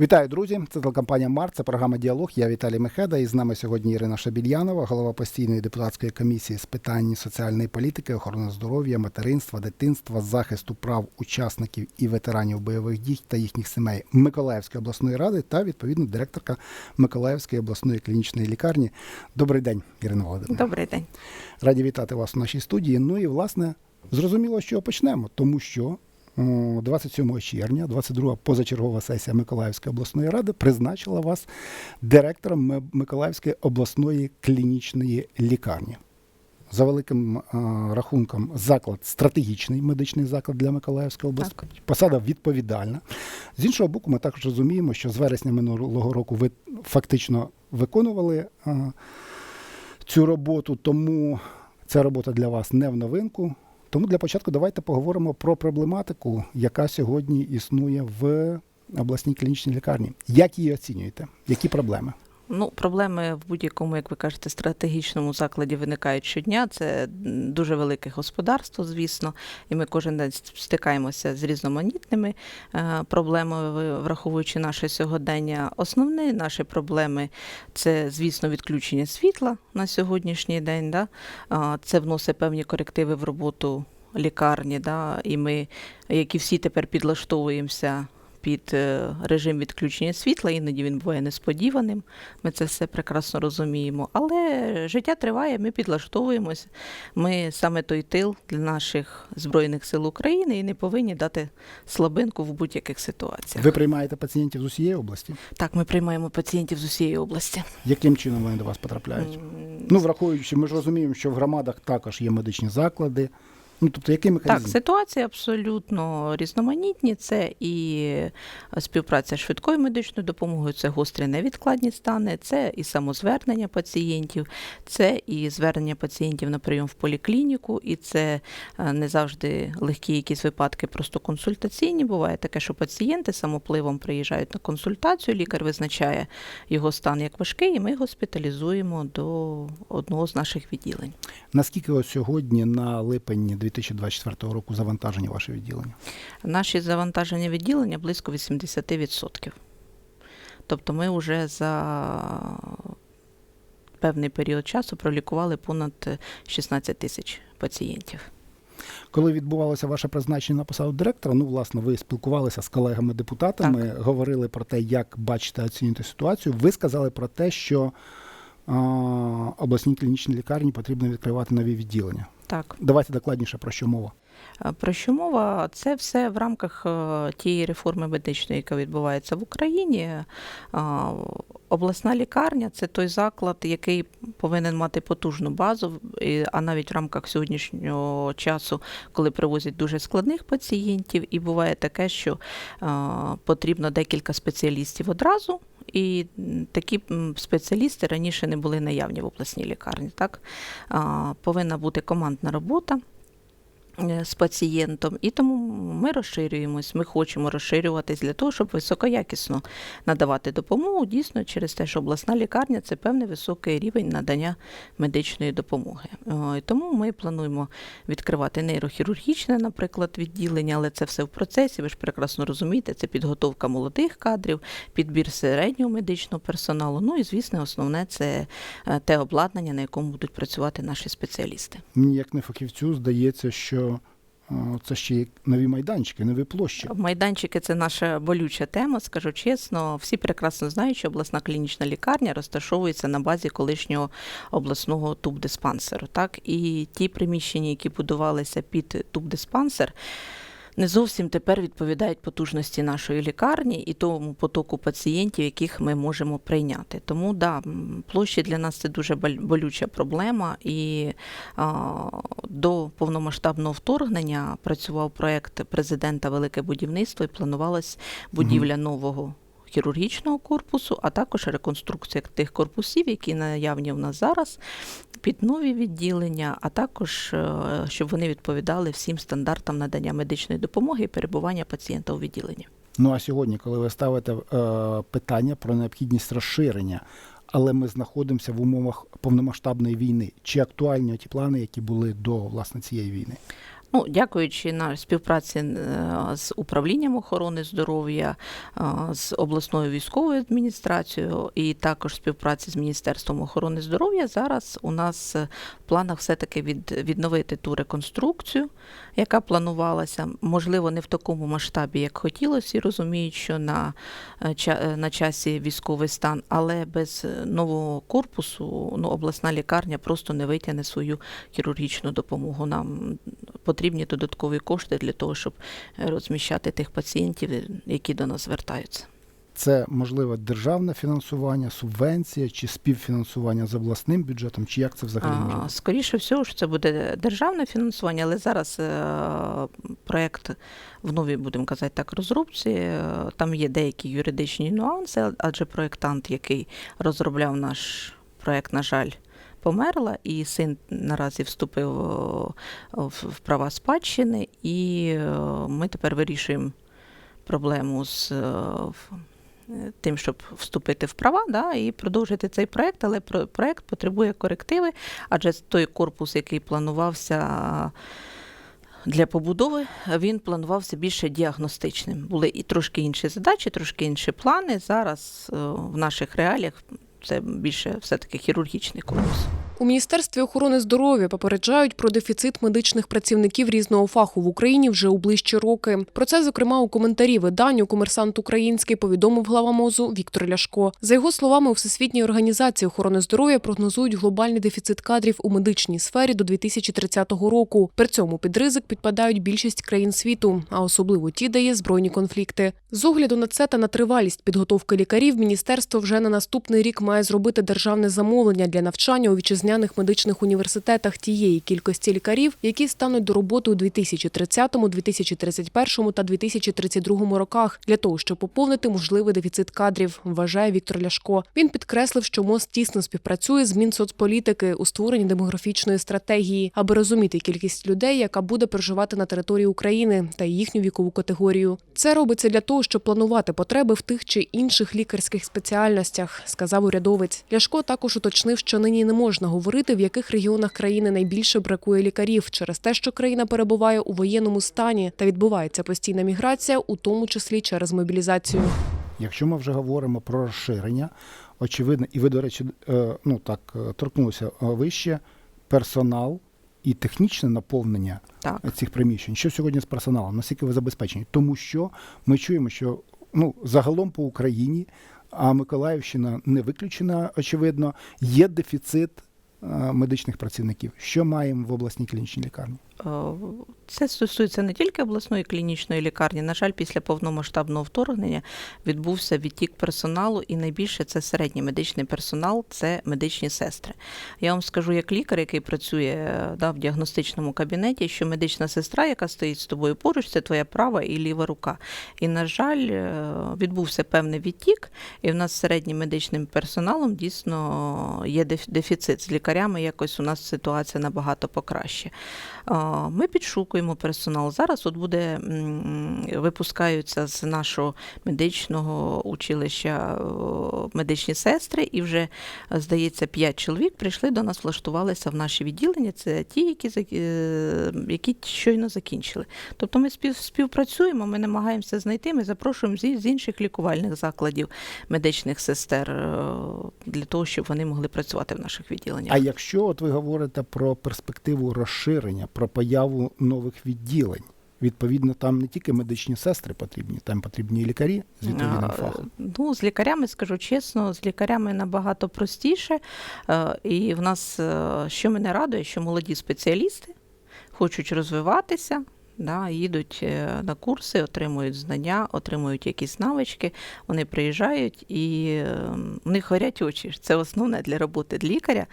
Вітаю, друзі! Це телекомпанія Март, це програма Діалог. Я Віталій Мехеда. І з нами сьогодні Ірина Шабільянова, голова постійної депутатської комісії з питань соціальної політики, охорони здоров'я, материнства, дитинства, захисту прав учасників і ветеранів бойових дій та їхніх сімей Миколаївської обласної ради та відповідно директорка Миколаївської обласної клінічної лікарні. Добрий день, Ірина Володимирівна. Добрий день. Раді вітати вас у нашій студії. Ну і власне зрозуміло, що почнемо, тому що 27 червня, 22 позачергова сесія Миколаївської обласної ради призначила вас директором Миколаївської обласної клінічної лікарні. За великим а, рахунком, заклад стратегічний медичний заклад для Миколаївської області. Так. Посада відповідальна. З іншого боку, ми також розуміємо, що з вересня минулого року ви фактично виконували а, цю роботу, тому ця робота для вас не в новинку. Тому для початку давайте поговоримо про проблематику, яка сьогодні існує в обласній клінічній лікарні. Як її оцінюєте? Які проблеми? Ну, проблеми в будь-якому, як ви кажете, стратегічному закладі виникають щодня. Це дуже велике господарство, звісно, і ми кожен день стикаємося з різноманітними е, проблемами, враховуючи наше сьогодення. Основні наші проблеми це, звісно, відключення світла на сьогоднішній день. Да? Це вносить певні корективи в роботу лікарні, да? і ми, як і всі тепер підлаштовуємося. Під е, режим відключення світла, іноді він буває несподіваним. Ми це все прекрасно розуміємо. Але життя триває, ми підлаштовуємося. Ми саме той тил для наших Збройних сил України і не повинні дати слабинку в будь-яких ситуаціях. Ви приймаєте пацієнтів з усієї області? Так, ми приймаємо пацієнтів з усієї області. Яким чином вони до вас потрапляють? М, Ну, враховуючи, ми ж розуміємо, що в громадах також є медичні заклади. Ну, тобто, який механізм? Так, ситуації абсолютно різноманітні. Це і співпраця з швидкою медичною допомогою, це гострі невідкладні стани, це і самозвернення пацієнтів, це і звернення пацієнтів на прийом в поліклініку, і це е, не завжди легкі якісь випадки, просто консультаційні. Буває таке, що пацієнти самопливом приїжджають на консультацію, лікар визначає його стан як важкий, і ми госпіталізуємо до одного з наших відділень. Наскільки ось сьогодні на липень 2024 року завантажені ваші відділення? Наші завантаження відділення близько 80%. Тобто ми вже за певний період часу пролікували понад 16 тисяч пацієнтів. Коли відбувалося ваше призначення на посаду директора, ну власне, ви спілкувалися з колегами-депутатами, говорили про те, як бачите оцінюєте ситуацію. Ви сказали про те, що а, обласній клінічній лікарні потрібно відкривати нові відділення. Так, Давайте докладніше про що мова. Про що мова? Це все в рамках е, тієї реформи медичної, яка відбувається в Україні. Обласна лікарня це той заклад, який повинен мати потужну базу, а навіть в рамках сьогоднішнього часу, коли привозять дуже складних пацієнтів, і буває таке, що потрібно декілька спеціалістів одразу. І такі спеціалісти раніше не були наявні в обласній лікарні. Так? Повинна бути командна робота з пацієнтом, і тому ми розширюємось. Ми хочемо розширюватись для того, щоб високоякісно надавати допомогу. Дійсно, через те, що обласна лікарня це певний високий рівень надання медичної допомоги. Е, тому ми плануємо відкривати нейрохірургічне, наприклад, відділення, але це все в процесі. Ви ж прекрасно розумієте, це підготовка молодих кадрів, підбір середнього медичного персоналу. Ну і звісно, основне це е, те обладнання, на якому будуть працювати наші спеціалісти. Мені як не фахівцю здається, що а, це ще нові майданчики, нові площі. Майданчики це наша болюча тема, скажу чесно. Всі прекрасно знають, що обласна клінічна лікарня розташовується на базі колишнього обласного тубдиспансеру. Так і ті приміщення, які будувалися під тубдиспансер. Не зовсім тепер відповідають потужності нашої лікарні і тому потоку пацієнтів, яких ми можемо прийняти. Тому да, площі для нас це дуже болюча проблема. І а, до повномасштабного вторгнення працював проект президента Велике будівництво і планувалась будівля нового. Хірургічного корпусу, а також реконструкція тих корпусів, які наявні в нас зараз, під нові відділення, а також е, щоб вони відповідали всім стандартам надання медичної допомоги і перебування пацієнта у відділенні. Ну а сьогодні, коли ви ставите е, питання про необхідність розширення, але ми знаходимося в умовах повномасштабної війни, чи актуальні ті плани, які були до власне цієї війни? Ну, дякуючи на співпраці е, з управлінням охорони здоров'я, е, з обласною військовою адміністрацією і також співпраці з Міністерством охорони здоров'я, зараз у нас е, в планах все-таки від, відновити ту реконструкцію, яка планувалася. Можливо, не в такому масштабі, як хотілося, і розуміють, що на, на часі військовий стан, але без нового корпусу ну, обласна лікарня просто не витягне свою хірургічну допомогу. Нам потрібні додаткові кошти для того, щоб е, розміщати тих пацієнтів, е, які до нас звертаються. Це можливо державне фінансування, субвенція чи співфінансування з обласним бюджетом, чи як це взагалі можливо? Скоріше всього, що це буде державне фінансування, але зараз е, проєкт в новій, будемо казати так, розробці. Там є деякі юридичні нюанси, адже проєктант, який розробляв наш проєкт, на жаль, померла, і син наразі вступив в в права спадщини, і е, ми тепер вирішуємо проблему з е, е, тим, щоб вступити в права да, і продовжити цей проект, але про- проект потребує корективи, адже той корпус, який планувався для побудови, він планувався більше діагностичним. Були і трошки інші задачі, трошки інші плани. Зараз е, в наших реаліях це більше все-таки хірургічний корпус. У Міністерстві охорони здоров'я попереджають про дефіцит медичних працівників різного фаху в Україні вже у ближчі роки. Про це, зокрема, у коментарі виданню комерсант український повідомив глава МОЗу Віктор Ляшко. За його словами, у Всесвітній організації охорони здоров'я прогнозують глобальний дефіцит кадрів у медичній сфері до 2030 року. При цьому під ризик підпадають більшість країн світу, а особливо ті, де є збройні конфлікти. З огляду на це та на тривалість підготовки лікарів, міністерство вже на наступний рік має зробити державне замовлення для навчання у вітчизняних медичних університетах тієї кількості лікарів, які стануть до роботи у 2030, 2031 та 2032 роках, для того, щоб поповнити можливий дефіцит кадрів, вважає Віктор Ляшко. Він підкреслив, що МОЗ тісно співпрацює з Мінсоцполітики у створенні демографічної стратегії, аби розуміти кількість людей, яка буде проживати на території України та їхню вікову категорію. Це робиться для того, щоб планувати потреби в тих чи інших лікарських спеціальностях, сказав урядовець. Ляшко також уточнив, що нині не можна говорити, в яких регіонах країни найбільше бракує лікарів, через те, що країна перебуває у воєнному стані та відбувається постійна міграція, у тому числі через мобілізацію. Якщо ми вже говоримо про розширення, очевидно, і ви, до речі, е, ну так е, торкнулися е, вище, персонал і технічне наповнення Так. цих приміщень. Що сьогодні з персоналом? Наскільки ви забезпечені? Тому що ми чуємо, що ну загалом по Україні, а Миколаївщина не виключена, очевидно, є дефіцит медичних працівників. Що маємо в обласній клінічній лікарні? Е, Це стосується не тільки обласної клінічної лікарні. На жаль, після повномасштабного вторгнення відбувся відтік персоналу, і найбільше це середній медичний персонал, це медичні сестри. Я вам скажу, як лікар, який працює е, да, в діагностичному кабінеті, що медична сестра, яка стоїть з тобою поруч, це твоя права і ліва рука. І, на жаль, е, відбувся певний відтік, і в нас середнім медичним персоналом дійсно є дефіцит. З лікарями якось у нас ситуація набагато покраще. Ми підшукуємо персонал. Зараз от буде випускаються з нашого медичного училища медичні сестри, і вже здається, п'ять чоловік прийшли до нас, влаштувалися в наші відділення. Це ті, які е, які щойно закінчили. Тобто ми спів, співпрацюємо, ми намагаємося знайти. Ми запрошуємо з інших лікувальних закладів медичних сестер е, для того, щоб вони могли працювати в наших відділеннях. А якщо от ви говорите про перспективу розширення, про появу нових відділень, відповідно, там не тільки медичні сестри потрібні, там потрібні і лікарі з відповідним фахом. Ну, з лікарями, скажу чесно, з лікарями набагато простіше. Е, І в нас, е, що мене радує, що молоді спеціалісти хочуть розвиватися. Да, їдуть е, на курси, отримують знання, отримують якісь навички, вони приїжджають і е, в них горять очі. Це основне для роботи лікаря,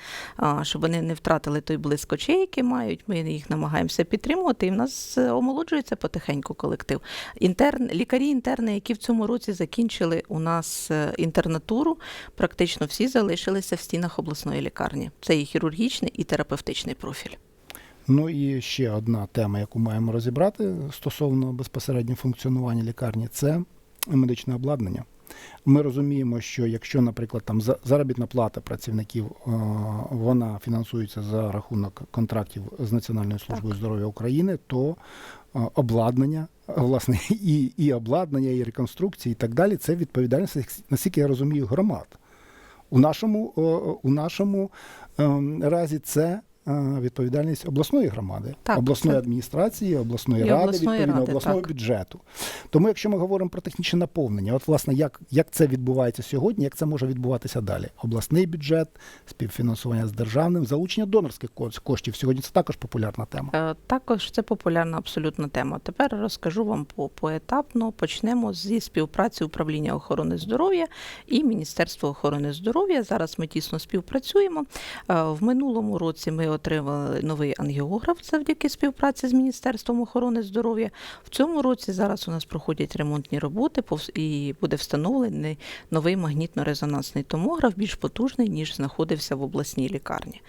щоб вони не втратили той блиск очей, який мають. Ми їх намагаємося підтримувати, і в нас е, омолоджується потихеньку колектив. Інтерн, лікарі інтерни, які в цьому році закінчили у нас е, інтернатуру, практично всі залишилися в стінах обласної лікарні. Це і хірургічний, і терапевтичний профіль. Ну і ще одна тема, яку маємо розібрати стосовно безпосередньо функціонування лікарні, це медичне обладнання. Ми розуміємо, що якщо, наприклад, там за- заробітна плата працівників е, вона фінансується за рахунок контрактів з Національною службою здоров'я України, то е, обладнання, власне, і, і обладнання, і реконструкції, і так далі, це відповідальність, наскільки я розумію, громад. У нашому, у нашому ем, разі це відповідальність обласної громади, Так, обласної це- адміністрації, обласної І ради, обласної відповідно ради, обласного так. бюджету. Тому, якщо ми говоримо про технічне наповнення, от власне, як, як це відбувається сьогодні, як це може відбуватися далі? Обласний бюджет, співфінансування з державним, залучення донорських коштів. Сьогодні це також популярна тема. Е, Також це популярна абсолютно тема. Тепер розкажу вам по поетапно. Почнемо зі співпраці управління охорони здоров'я і Міністерства охорони здоров'я. Зараз ми тісно співпрацюємо. Е, В минулому році ми отримали новий ангіограф завдяки співпраці з Міністерством охорони здоров'я. В цьому році зараз у нас проходять ремонтні роботи і буде встановлений новий магнітно-резонансний томограф, більш потужний ніж знаходився в обласній лікарні.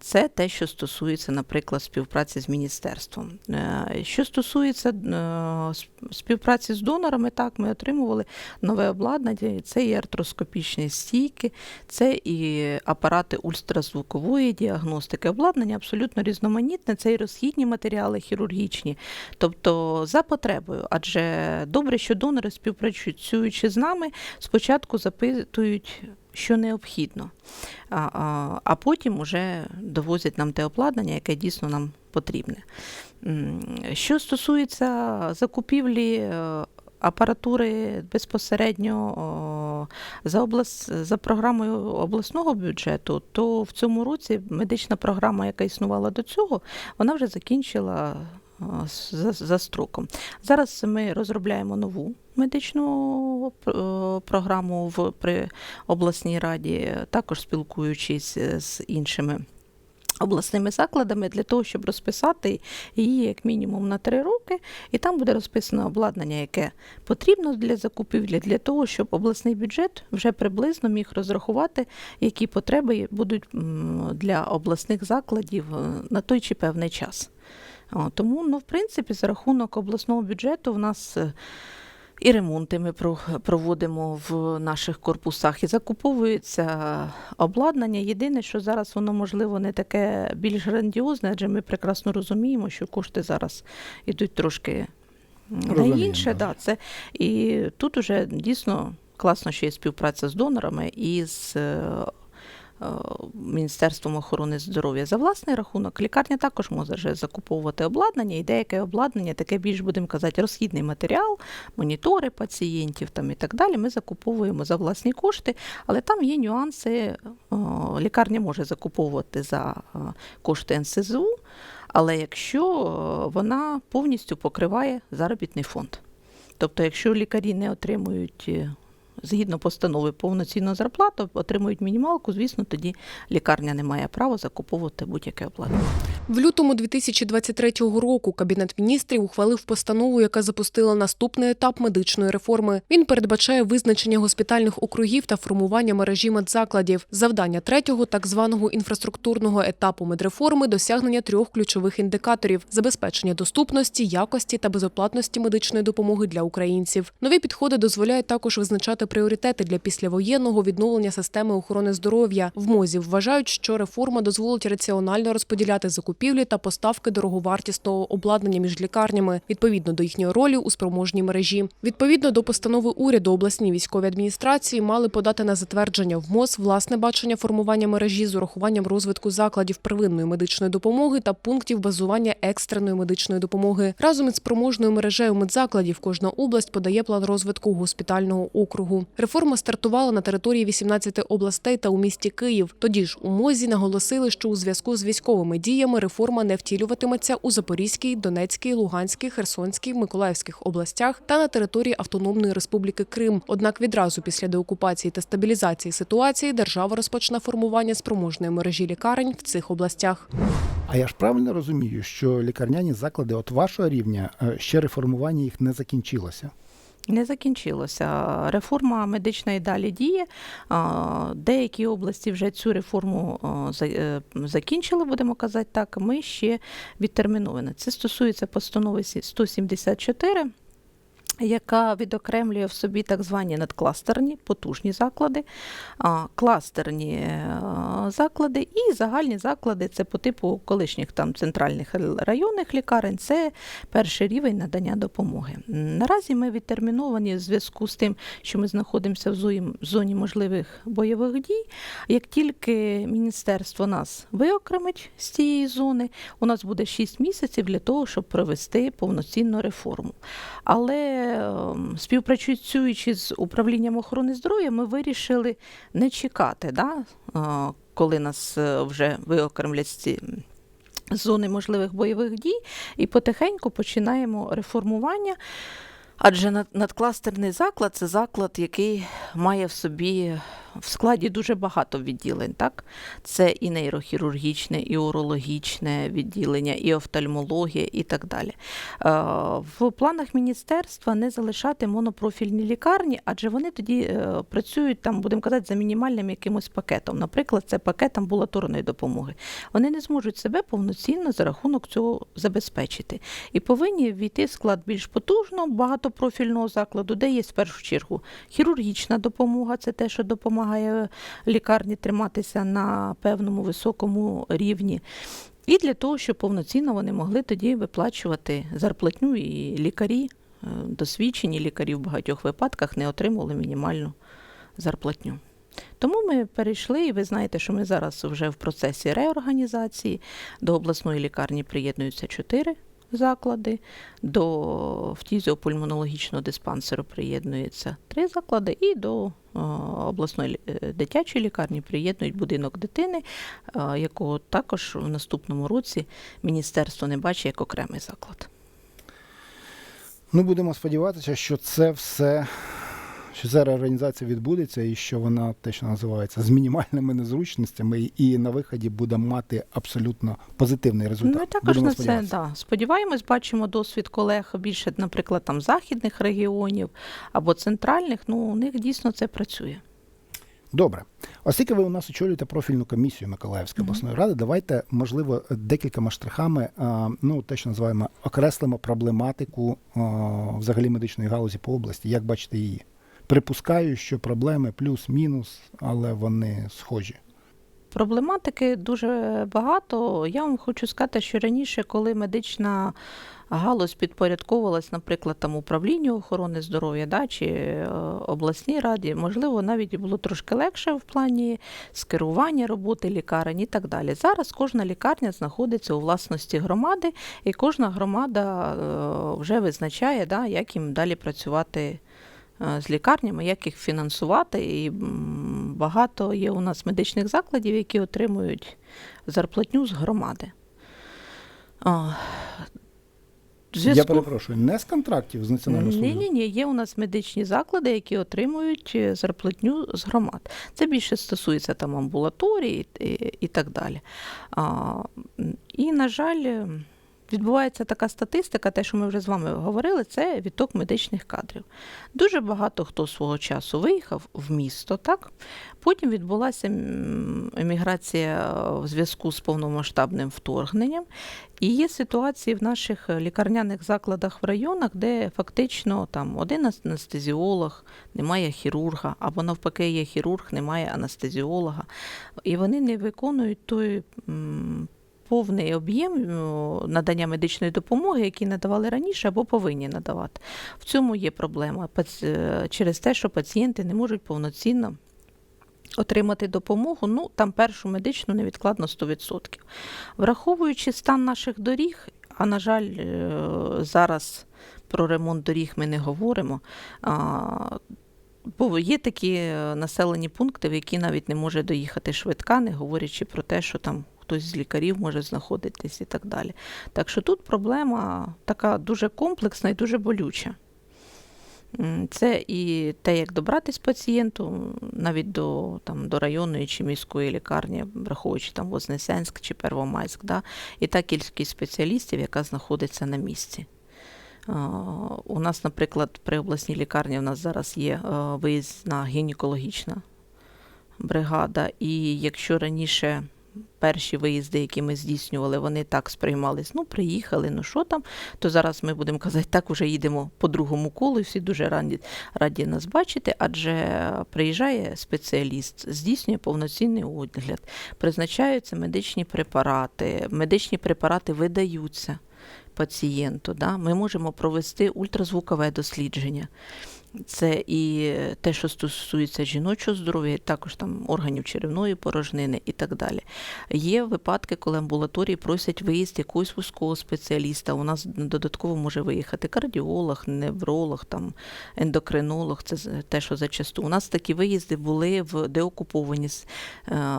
Це те, що стосується, наприклад, співпраці з міністерством. Е, Що стосується е, співпраці з донорами, так ми отримували нове обладнання. Це і артроскопічні стійки, це і апарати ультразвукової діагностики. Обладнання абсолютно різноманітне, це і розхідні матеріали хірургічні, тобто за потребою. Адже добре, що донори, співпрацюючи з нами, спочатку запитують. Що необхідно, а, а, а потім вже довозять нам те обладнання, яке дійсно нам потрібне. Що стосується закупівлі е, апаратури безпосередньо за, облас... за програмою обласного бюджету, то в цьому році медична програма, яка існувала до цього, вона вже закінчила за, за строком. Зараз ми розробляємо нову медичну програму в при обласній раді, також спілкуючись з іншими. Обласними закладами для того, щоб розписати її як мінімум на три роки, і там буде розписано обладнання, яке потрібно для закупівлі, для того, щоб обласний бюджет вже приблизно міг розрахувати, які потреби будуть для обласних закладів е, на той чи певний час. Тому, ну, в принципі, за рахунок обласного бюджету в нас е, і ремонти ми проводимо в наших корпусах, і закуповується обладнання. Єдине, що зараз воно можливо не таке більш грандіозне, адже ми прекрасно розуміємо, що кошти зараз йдуть трошки на інше. да. Да, це, і тут уже дійсно класно, що є співпраця з донорами і з. Е, е, Міністерством охорони здоров'я за власний рахунок. Лікарня також може закуповувати обладнання, і деяке обладнання, таке більш будемо казати, розхідний матеріал, монітори пацієнтів там і так далі. Ми закуповуємо за власні кошти, але там є нюанси. Лікарня може закуповувати за е, кошти НСЗУ, але якщо е, вона повністю покриває заробітний фонд. Тобто, якщо лікарі не отримують е, згідно постанови повноцінну зарплату, отримують мінімалку, звісно, тоді лікарня не має права закуповувати будь-яке обладнання. В лютому 2023 року Кабінет міністрів ухвалив постанову, яка запустила наступний етап медичної реформи. Він передбачає визначення госпітальних округів та формування мережі медзакладів. Завдання третього, так званого інфраструктурного етапу медреформи досягнення трьох ключових індикаторів: забезпечення доступності, якості та безоплатності медичної допомоги для українців. Нові підходи дозволяють також визначати пріоритети для післявоєнного відновлення системи охорони здоров'я. В МОЗі вважають, що реформа дозволить раціонально розподіляти закупівлі та поставки дороговартісного обладнання між лікарнями відповідно до їхньої ролі у спроможній мережі. Відповідно до постанови уряду, обласні військові адміністрації мали подати на затвердження в МОЗ власне бачення формування мережі з урахуванням розвитку закладів первинної медичної допомоги та пунктів базування екстреної медичної допомоги. Разом із спроможною мережею медзакладів кожна область подає план розвитку госпітального округу. Реформа стартувала на території 18 областей та у місті Київ. Тоді ж у МОЗі наголосили, що у зв'язку з військовими діями реформа не втілюватиметься у Запорізькій, Донецькій, Луганській, Херсонській, Миколаївських областях та на території Автономної Республіки Крим. Однак відразу після деокупації та стабілізації ситуації держава розпочне формування спроможної мережі лікарень в цих областях. А я ж правильно розумію, що лікарняні заклади от вашого рівня е, ще реформування їх не закінчилося. Не закінчилося. Реформа медична і далі діє. Деякі області вже цю реформу е, закінчили, будемо казати так. Ми ще відтерміновані. Це стосується постанови 174. Яка відокремлює в собі так звані надкластерні потужні заклади, кластерні е, заклади і загальні заклади це по типу колишніх там центральних районних лікарень. Це перший рівень надання допомоги. Наразі ми відтерміновані в зв'язку з тим, що ми знаходимося в зоні- можливих бойових дій. Як тільки міністерство нас виокремить з цієї зони, у нас буде 6 місяців для того, щоб провести повноцінну реформу. Але ем, співпрацюючи з управлінням охорони здоров'я, ми вирішили не чекати, да, е, коли нас е, вже виокремлять ці зони можливих бойових дій, і потихеньку починаємо реформування. Адже надкластерний заклад це заклад, який має в собі в складі дуже багато відділень. Так? Це і нейрохірургічне, і урологічне відділення, і офтальмологія, і так далі. Е, В планах міністерства не залишати монопрофільні лікарні, адже вони тоді е, працюють там, будемо казати, за мінімальним якимось пакетом. Наприклад, це пакет амбулаторної допомоги. Вони не зможуть себе повноцінно за рахунок цього забезпечити. І повинні війти в склад більш потужного, багатопрофільного закладу, де є в першу чергу хірургічна допомога, це те, що допомагає лікарні триматися на певному високому рівні. І для того, щоб повноцінно вони могли тоді виплачувати зарплатню, і лікарі, е, досвідчені лікарі в багатьох випадках не отримували мінімальну зарплатню. Тому ми перейшли, і ви знаєте, що ми зараз вже в процесі реорганізації. До обласної лікарні приєднуються чотири заклади, до фтізіопульмонологічного диспансеру приєднується три заклади, і до обласної е, дитячої лікарні приєднують будинок дитини, якого також в наступному році міністерство не бачить як окремий заклад. Ну, будемо сподіватися, що це все, що ця реорганізація відбудеться і що вона те, що називається, з мінімальними незручностями, і на виході буде мати абсолютно позитивний результат. Ми також Будемо на це да, сподіваємось, бачимо досвід колег більше, наприклад, там західних регіонів або центральних. Ну, у них дійсно це працює. Добре. Оскільки ви у нас очолюєте профільну комісію Миколаївської обласної ради, давайте, можливо, декількома штрихами, ну, те, що називаємо, окреслимо проблематику взагалі медичної галузі по області. Як бачите її? Припускаю, що проблеми плюс-мінус, але вони схожі. Проблематики дуже багато. Я вам хочу сказати, що раніше, коли медична галузь підпорядковувалась, наприклад, там управлінню охорони здоров'я да, чи е, обласній раді, можливо, навіть було трошки легше в плані скерування роботи лікарень і так далі. Зараз кожна лікарня знаходиться у власності громади, і кожна громада е, вже визначає, да, як їм далі працювати з лікарнями, як їх фінансувати. І багато є у нас медичних закладів, які отримують зарплатню з громади. А, Я перепрошую, не з контрактів з національного ні, служби. ні, ні, є у нас медичні заклади, які отримують е, зарплатню з громад. Це більше стосується там амбулаторії і, і, і так далі. А, і, на жаль, е, відбувається така статистика, те, що ми вже з вами говорили, це відток медичних кадрів. Дуже багато хто свого часу виїхав в місто, так? Потім відбулася еміграція в зв'язку з повномасштабним вторгненням. І є ситуації в наших лікарняних закладах в районах, де фактично там один анестезіолог, немає хірурга, або навпаки, є хірург, немає анестезіолога. І вони не виконують той повний об'єм е, надання медичної допомоги, який надавали раніше або повинні надавати. В цьому є проблема е, через те, що пацієнти не можуть повноцінно. Отримати допомогу, ну там першу медичну невідкладно 100%. Враховуючи стан наших доріг, а на жаль, е, зараз про ремонт доріг ми не говоримо. Бо є такі населені пункти, в які навіть не може доїхати швидка, не говорячи про те, що там хтось з лікарів може знаходитись і так далі. Так що тут проблема така дуже комплексна і дуже болюча. Це і те, як добратись пацієнту, навіть до, там, до районної чи міської лікарні, враховуючи там Вознесенськ чи Первомайськ, да, і та кількість спеціалістів, яка знаходиться на місці. У нас, наприклад, при обласній лікарні у нас зараз є виїзна гінекологічна бригада, і якщо раніше перші виїзди, які ми здійснювали, вони так сприймались. Ну, приїхали, ну що там? То зараз ми будемо казати, так уже їдемо по другому колу, і всі дуже раді, раді нас бачити, адже приїжджає спеціаліст, здійснює повноцінний огляд, призначаються медичні препарати, медичні препарати видаються пацієнту. Да? Ми можемо провести ультразвукове дослідження. Це і те, що стосується жіночого здоров'я, також там органів черевної порожнини і так далі. Є випадки, коли амбулаторії просять виїзд якогось вузького спеціаліста. У нас додатково може виїхати кардіолог, невролог, там ендокринолог. Це те, що зачасту. У нас такі виїзди були в деокуповані е,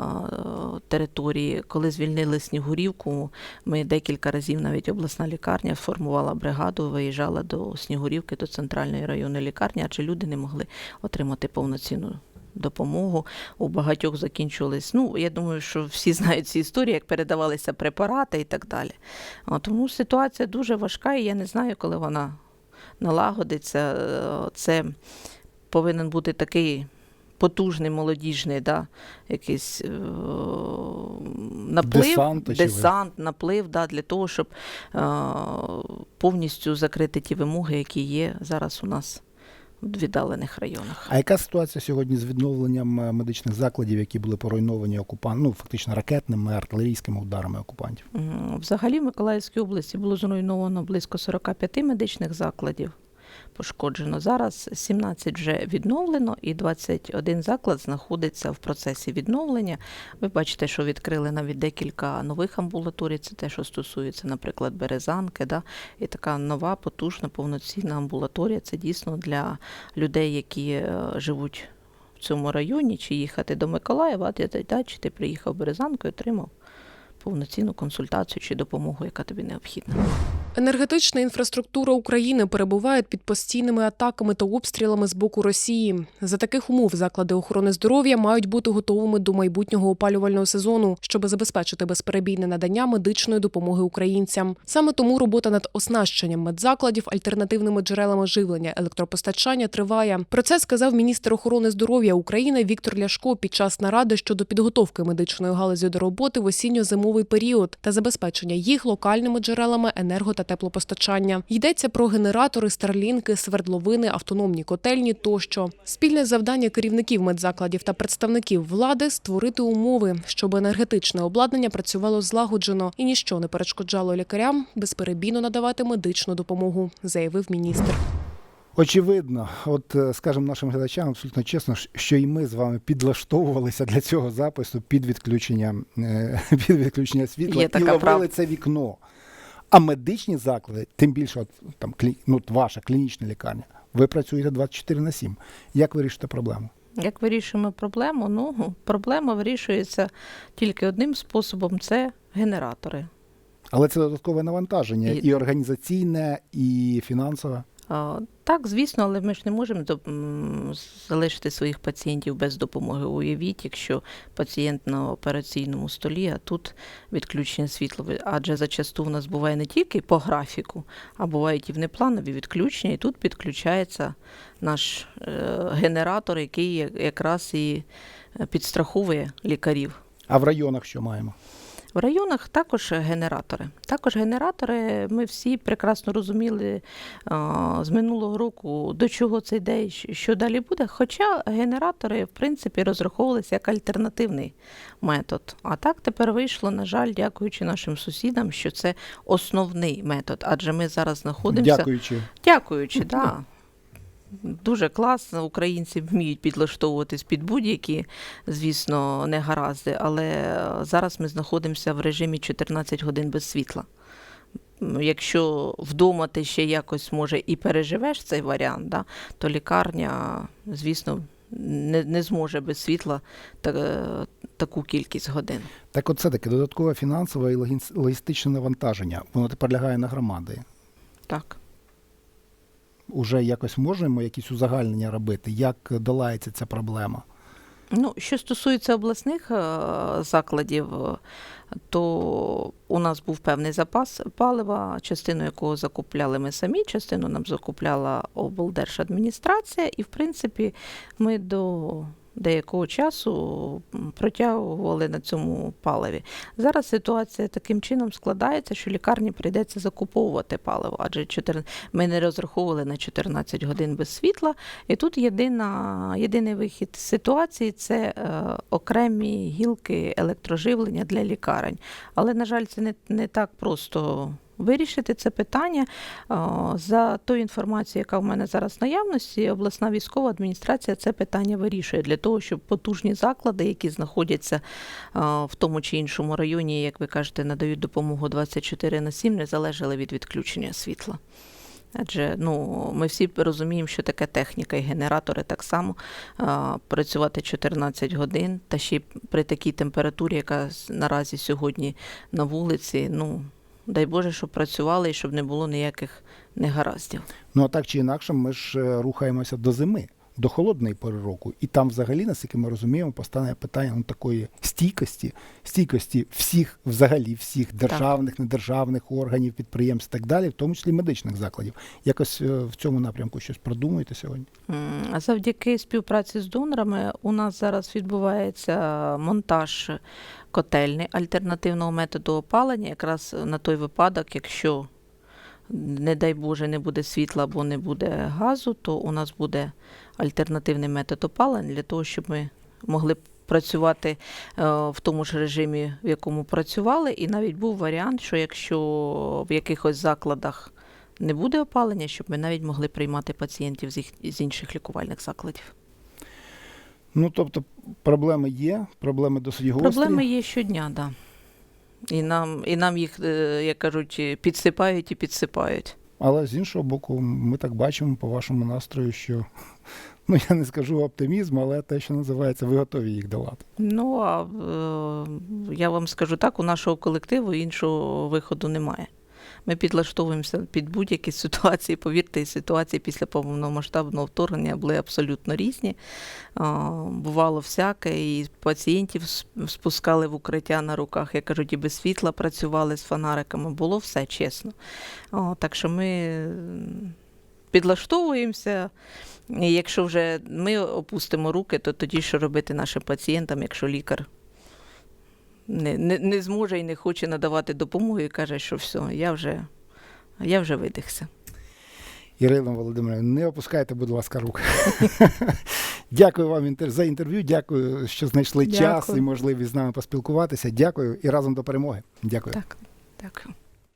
території. Коли звільнили Снігурівку, ми декілька разів навіть обласна лікарня формувала бригаду, виїжджала до Снігурівки, до центральної районної лікарні, адже люди не могли отримати повноцінну допомогу. У багатьох закінчувались. Ну, я думаю, що всі знають ці історії, як передавалися препарати і так далі. А, тому ситуація дуже важка, і я не знаю, коли вона налагодиться. Це повинен бути такий. Потужний молодіжний, да, якийсь е, наплив, Десант, десант, наплив, да, для того, щоб е, повністю закрити ті вимоги, які є зараз у нас в віддалених районах. А яка ситуація сьогодні з відновленням е, медичних закладів, які були поруйновані окупантами, ну фактично ракетними артилерійськими ударами окупантів? Взагалі в Миколаївській області було зруйновано близько 45 медичних закладів. Пошкоджено зараз 17 вже відновлено, і 21 заклад знаходиться в процесі відновлення. Ви бачите, що відкрили навіть декілька нових амбулаторій. Це те, що стосується, наприклад, Березанки. Да? І така нова, потужна, повноцінна амбулаторія. Це дійсно для людей, які е, живуть в цьому районі, чи їхати до Миколаєва, да, чи ти приїхав в Березанку і отримав повноцінну консультацію чи допомогу, яка тобі необхідна. Енергетична інфраструктура України перебуває під постійними атаками та обстрілами з боку Росії. За таких умов заклади охорони здоров'я мають бути готовими до майбутнього опалювального сезону, щоб забезпечити безперебійне надання медичної допомоги українцям. Саме тому робота над оснащенням медзакладів альтернативними джерелами живлення електропостачання триває. Про це сказав міністр охорони здоров'я України Віктор Ляшко під час наради щодо підготовки медичної галузі до роботи в осінньо-зимовий період та забезпечення їх локальними джерелами енерго та теплопостачання. Йдеться про генератори, старлінки, свердловини, автономні котельні тощо. Спільне завдання керівників медзакладів та представників влади створити умови, щоб енергетичне обладнання працювало злагоджено і ніщо не перешкоджало лікарям безперебійно надавати медичну допомогу, заявив міністр. Очевидно, от е, скажемо нашим глядачам абсолютно чесно, що і ми з вами підлаштовувалися для цього запису під відключення, е, під відключення світла Є і ловили правда. це вікно. А медичні заклади, тим більше, от, там клі, ну, от ваша клінічна лікарня, ви працюєте 24 на 7. Як вирішите проблему? Як вирішуємо проблему? Ну, проблема вирішується тільки одним способом це генератори. Але це додаткове навантаження І- і організаційне, і фінансове. Так, звісно, але ми ж не можемо м, залишити своїх пацієнтів без допомоги. Уявіть, якщо пацієнт на операційному столі, а тут відключення світла. Адже зачасту в нас буває не тільки по графіку, а бувають і внепланові відключення, і тут підключається наш е, генератор, який якраз і е, підстраховує лікарів. А в районах що маємо? В районах також генератори. Також генератори. Ми всі прекрасно розуміли а, з минулого року, до чого це йде, що далі буде. Хоча генератори, в принципі, розраховувалися як альтернативний метод. А так тепер вийшло, на жаль, дякуючи нашим сусідам, що це основний метод. Адже ми зараз знаходимося. Дякуючи. Дякуючи, да. Дуже класно, українці вміють підлаштовуватись під будь-які, звісно, негаразди, але зараз ми знаходимося в режимі 14 годин без світла. Якщо вдома ти ще якось може і переживеш цей варіант, да, то лікарня, звісно, не, не зможе без світла та, е, таку кількість годин. Так от все-таки додаткове фінансове і логістичне навантаження, воно тепер лягає на громади. Так. Уже якось можемо якісь узагальнення робити, як долається ця проблема. Ну, що стосується обласних е, закладів, то у нас був певний запас палива, частину якого закупляли ми самі, частину нам закупляла облдержадміністрація, і в принципі ми до деякого часу протягували на цьому паливі. Зараз ситуація таким чином складається, що лікарні прийдеться закуповувати паливо, адже 14 ми не розраховували на 14 годин без світла. І тут єдина, єдиний вихід ситуації це е, окремі гілки електроживлення для лікарень. Але, на жаль, це не, не так просто. Вирішити це питання за тою інформацією, яка в мене зараз в наявності, обласна військова адміністрація це питання вирішує для того, щоб потужні заклади, які знаходяться в тому чи іншому районі, як ви кажете, надають допомогу 24 на 7, не залежали від відключення світла. Адже ну, ми всі розуміємо, що таке техніка і генератори так само а, працювати 14 годин, та ще при такій температурі, яка наразі сьогодні на вулиці, ну дай Боже, щоб працювали і щоб не було ніяких негараздів. Ну а так чи інакше, ми ж е, рухаємося до зими, до холодної пори року. І там, взагалі, наскільки ми розуміємо, постане питання ну, такої стійкості, стійкості всіх, взагалі, всіх державних, недержавних органів, підприємств і так далі, в тому числі медичних закладів. Якось е, в цьому напрямку щось продумуєте сьогодні? А Завдяки співпраці з донорами у нас зараз відбувається монтаж котельні альтернативного методу опалення, якраз на той випадок, якщо, не дай Боже, не буде світла або не буде газу, то у нас буде альтернативний метод опалення для того, щоб ми могли працювати е, в тому ж режимі, в якому працювали. І навіть був варіант, що якщо в якихось закладах не буде опалення, щоб ми навіть могли приймати пацієнтів з, їх, з інших лікувальних закладів. Ну тобто проблеми є, проблеми досить гострі. Проблеми є щодня, да. І нам, і нам їх, е, як кажуть, підсипають і підсипають. Але з іншого боку, ми так бачимо по вашому настрою, що ну я не скажу оптимізм, але те, що називається, ви готові їх долати. Ну, а е, я вам скажу так, у нашого колективу іншого виходу немає. Ми підлаштовуємося під будь-які ситуації. Повірте, ситуації після повномасштабного вторгнення були абсолютно різні. Бувало всяке, і пацієнтів спускали в укриття на руках, як кажуть, і без світла працювали з фонариками. Було все чесно. Так що ми підлаштовуємося. І якщо вже ми опустимо руки, то тоді що робити нашим пацієнтам, якщо лікар не, не, не зможе і не хоче надавати допомогу і каже, що все, я вже, я вже видихся. Ірина Володимирівна, не опускайте, будь ласка, рук. Дякую вам за інтерв'ю. Дякую, що знайшли час і можливість з нами поспілкуватися. Дякую і разом до перемоги. Дякую. Так, дякую.